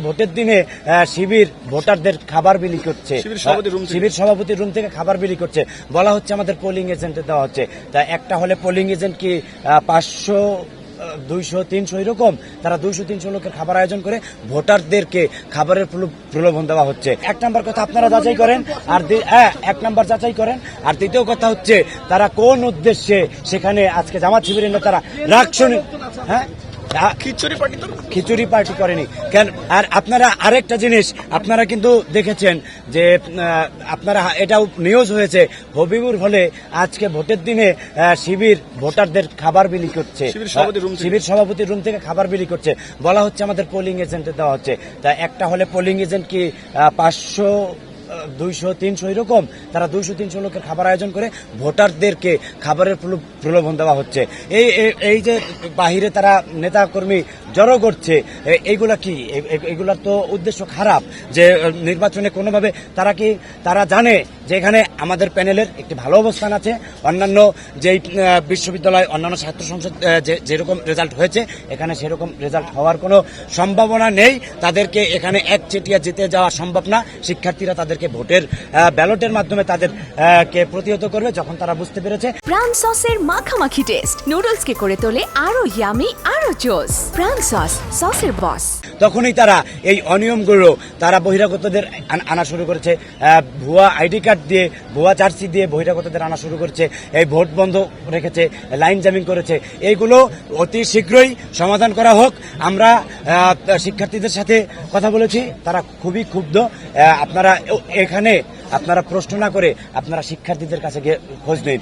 ভোটের দিনে শিবির ভোটারদের খাবার বিলি করছে। শিবির সভাপতির রুম থেকে। খাবার বিলি করছে। বলা হচ্ছে আমাদের পোলিং এজেন্টে দেওয়া হচ্ছে। তা একটা হলে পোলিং এজেন্ট কি পাঁচশো দুইশো তিনশো এরকম? তারা দুইশো তিনশো লোকের খাবার আয়োজন করে ভোটারদেরকে খাবারের প্রলোভন দেওয়া হচ্ছে। এক নম্বর কথা আপনারা যাচাই করেন আর হ্যাঁ এক নম্বর যাচাই করেন। আর দ্বিতীয় কথা হচ্ছে তারা কোন উদ্দেশ্যে সেখানে আজকে জামাত শিবিরের নেতারা রাখছনি হ্যাঁ? খিচুড়ি পার্টি তো খিচুড়ি পার্টি করেনি। কেন? আর আপনারা আরেকটা জিনিস আপনারা কিন্তু দেখেছেন যে আপনারা এটাও নিউজ হয়েছে হবিবুর হলে আজকে ভোটের দিনে শিবির ভোটারদের খাবার বিলি করছে। শিবির সভাপতির শিবির সভাপতির রুম থেকে খাবার বিলি করছে। বলা হচ্ছে আমাদের পোলিং এজেন্টে দেওয়া হচ্ছে। তা একটা হলে পোলিং এজেন্ট কি পাঁচশো দুইশো, তিনশো এরকম, তারা দুইশো, তিনশো লোকের খাবার আয়োজন করে ভোটারদেরকে খাবারের প্রলোভন দেওয়া হচ্ছে। এই, এই- যে বাহিরে তারা নেতা কর্মী জড়ো করছে এইগুলা কি? এগুলার তো উদ্দেশ্য খারাপ যে নির্বাচনে কোনোভাবে তারা কি, তারা জানে যে এখানে আমাদের প্যানেলের একটি ভালো অবস্থান আছে? অন্যান্য যেই বিশ্ববিদ্যালয়, অন্যান্য ছাত্র সংসদ যেরকম রেজাল্ট হয়েছে, এখানে সেরকম রেজাল্ট হওয়ার কোনো সম্ভাবনা নেই। তাদেরকে এখানে একচেটিয়া জিতে যাওয়া সম্ভব না। শিক্ষার্থীরা তাদেরকে ভোটের ব্যালটের মাধ্যমে তাদের কে প্রতিহত করবে যখন তারা বুঝতে পেরেছে। প্রাণ সসের মাখামাখি টেস্ট। নুডলসকে করে তোলে আরও ইয়ামি আরও জোস প্রাণ সস সসের বস তখনই তারা এই অনিয়মগুলো তারা বহিরাগতদের আনা শুরু করেছে। ভুয়া আইডি কার্ড দিয়ে ভুয়া চার্জশিট দিয়ে বহিরাগতদের আনা শুরু করেছে। এই ভোট বন্ধ রেখেছে লাইন জামিং করেছে। এইগুলো অতি শীঘ্রই সমাধান করা হোক। আমরা শিক্ষার্থীদের সাথে কথা বলেছি তারা খুবই ক্ষুব্ধ। আপনারা এখানে আপনারা প্রশ্ন না করে আপনারা শিক্ষার্থীদের কাছে খোঁজ নিন।